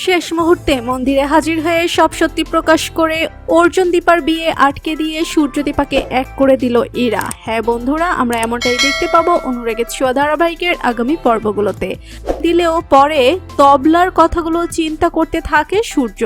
শেষ মুহূর্তে মন্দিরে হাজির হয়ে সব সত্যি প্রকাশ করে অর্জুন দীপার বিয়ে আটকে দিয়ে সূর্য দীপাকে এক করে দিল ইরা। হ্যাঁ বন্ধুরা, আমরা এমনটাই দেখতে পাবো অনুরাগের ছোঁয়া ধারাবাহিকের আগামী পর্বগুলোতে। দিলেও পরে তবলার কথাগুলো চিন্তা করতে থাকে সূর্য।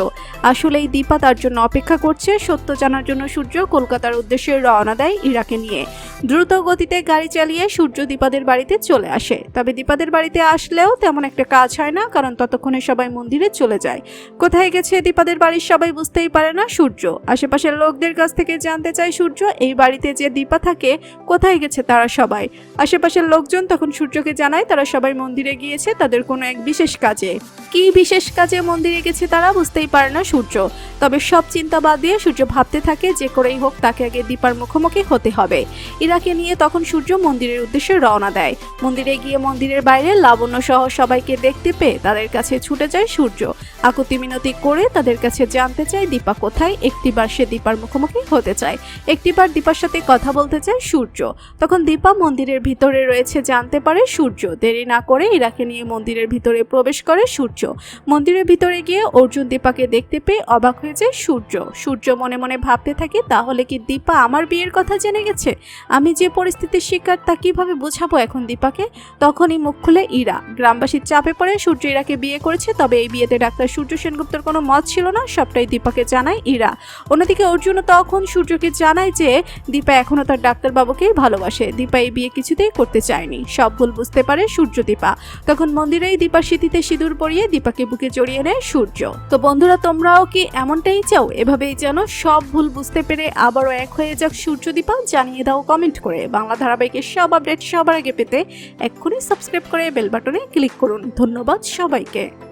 আসলে এই দীপা তার জন্য অপেক্ষা করছে, সত্য জানার জন্য সূর্য কলকাতার উদ্দেশ্যে রওনা দেয় ইরাকে নিয়ে। দ্রুত গতিতে গাড়ি চালিয়ে সূর্য দীপাদের বাড়িতে চলে আসে। তবে দীপাদের বাড়িতে আসলেও তেমন একটা কাজ হয় না, কারণ ততক্ষণে সবাই মন্দিরে চলে যায়। কোথায় গেছে দীপাদের বাড়ির সবাই বুঝতেই পারে না সূর্য। আশেপাশের লোকদের কাছ থেকে জানতে চায় সূর্য, এই বাড়িতে যে দীপা থাকে, কোথায় গেছে তারা সবাই? আশেপাশের লোকজন তখন সূর্যকে জানায় তারা সবাই মন্দিরে গিয়েছে তাদের কোনো এক বিশেষ কাজে। কি বিশেষ কাজে মন্দিরে গেছে তারা বুঝতেই পারে না সূর্য। তবে সব চিন্তা বাদ দিয়ে সূর্য ভাবতে থাকে যে করেই হোক তাকে আগে দীপার মুখোমুখি হতে হবে। ইরাকে নিয়ে তখন সূর্য মন্দিরের উদ্দেশ্যে রওনা দেয়। মন্দিরে গিয়ে মন্দিরের বাইরে লাবণ্য সহ সবাইকে দেখতে পেয়ে তাদের কাছে ছুটে যায় সূর্য। আকুতি মিনতি করে তাদের কাছে জানতে চায় দীপা কোথায়। একটিবার সে দীপার মুখোমুখি হতে চায়। একটিবার দীপার সাথে কথা বলতে চায় সূর্য। তখন দীপা মন্দিরের ভিতরে রয়েছে জানতে পারে সূর্য। দেরি না করে ইরাকে নিয়ে মন্দিরের ভিতরে প্রবেশ করে সূর্য। মন্দিরের ভিতরে গিয়ে অর্জুন দীপাকে দেখতে পেয়ে অবাক হয়ে যায় সূর্য। সূর্য মনে মনে ভাবতে থাকে, তাহলে কি দীপা আমার বিয়ের কথা জেনে গেছে? আমি যে পরিস্থিতির শিকার, তা কীভাবে বোঝাবো এখন দীপাকে? তখনই মুখ খুলে ইরা। গ্রামবাসীর চাপে পড়ে সূর্য ইরাকে বিয়ে করেছে, তবে এই বিয়েতে ডাক্তার সূর্য সেনগুপ্তর কোনো মত ছিল না, সবটাই দীপাকে জানায় ইরা। অন্যদিকে অর্জুনও তখন সূর্যকে জানায় যে, দীপা এখনও তার ডাক্তারবাবুকেই ভালোবাসে। দীপা এই বিয়ে কিছুতেই করতে চায়নি। সব ভুল বুঝতে পারে সূর্য দীপা। তখন মন্দিরেই দীপার স্মৃতিতে সিঁদুর পরিয়ে দীপাকে বুকে জড়িয়ে নেয় সূর্য। তো বন্ধুরা, তোমরাও কি এমনটাই চাও? এভাবেই যেন সব ভুল বুঝতে পেরে আবারও এক হয়ে যাক সূর্য দীপা। জানিয়ে দাও কমেন্ট করে। বাংলা ধারাবাহিকের সব আপডেট সবার আগে পেতে এক্ষুনি সাবস্ক্রাইব করে বেল বাটনে ক্লিক করুন। ধন্যবাদ সবাইকে।